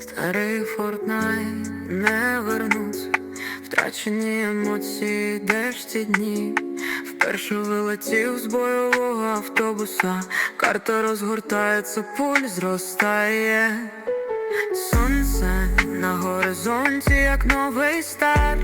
Старий Фортнайт не вернуться, втрачені емоції, де ж ці дні. Вперше вилетів з бойового автобуса, карта розгортається, пульс зростає. Сонце на горизонті, як новий старт.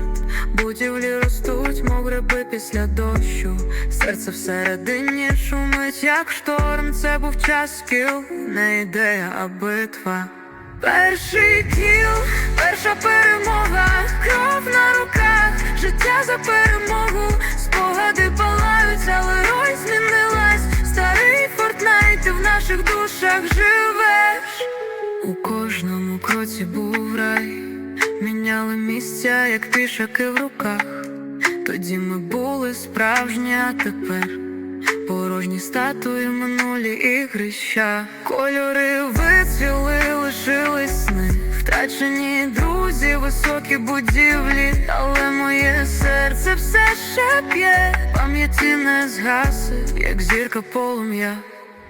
Будівлі ростуть, мов гриби після дощу. Серце всередині шумить, як шторм. Це був час кіл, не ідея, а битва. Перший кіл, перша перемога, кров на руках, життя за перемогу, спогади палають, але роль змінилась. Старий Фортнайт, в наших душах живеш. У кожному кроці був рай, міняли місця, як пішаки в руках. Тоді ми були справжні, а тепер порожні статуї, минулі ігрища. Кольори вицвіли, лишились сни. Втрачені друзі, високі будівлі, але моє серце все ще п'є, пам'яті не згаси, як зірка полум'я.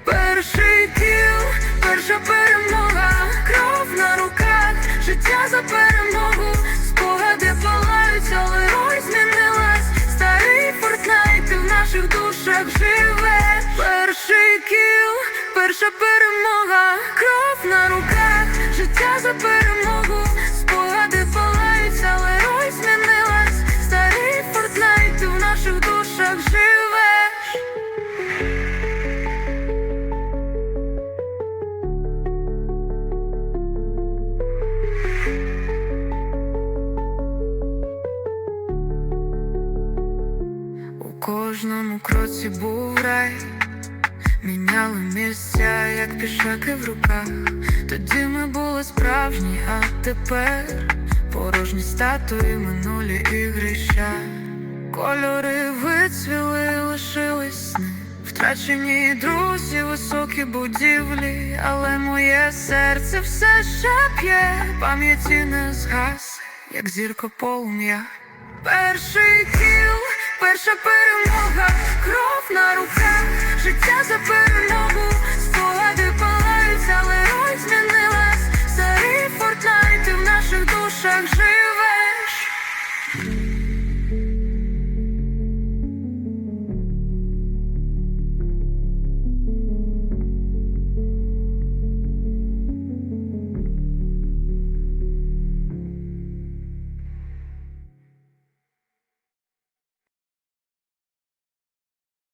Перший кіл, перша перемога, кров на руках, життя за перемогу, спогади палають, але роль змінилась. Старий Фортнайт, ти в наших душах живе. Кіл, перша перемога, кров на руках, життя за перемогу, спогади палають, але роль змінилась. Старий Фортнайт, в наших душах живеш. У кожному кроці був рай, міняли місця, як пішаки в руках. Тоді ми були справжні, а тепер порожні статуї, минулі ігрища. Кольори вицвіли, лишились сни. Втрачені друзі, високі будівлі, але моє серце все ще п'є, пам'яті не згаси, як зірка полум'я. Перший Перша перемога, кров на руках, життя за перемогу, спогади палають, але роль змінилась. Старий Фортнайт в наших душах жив.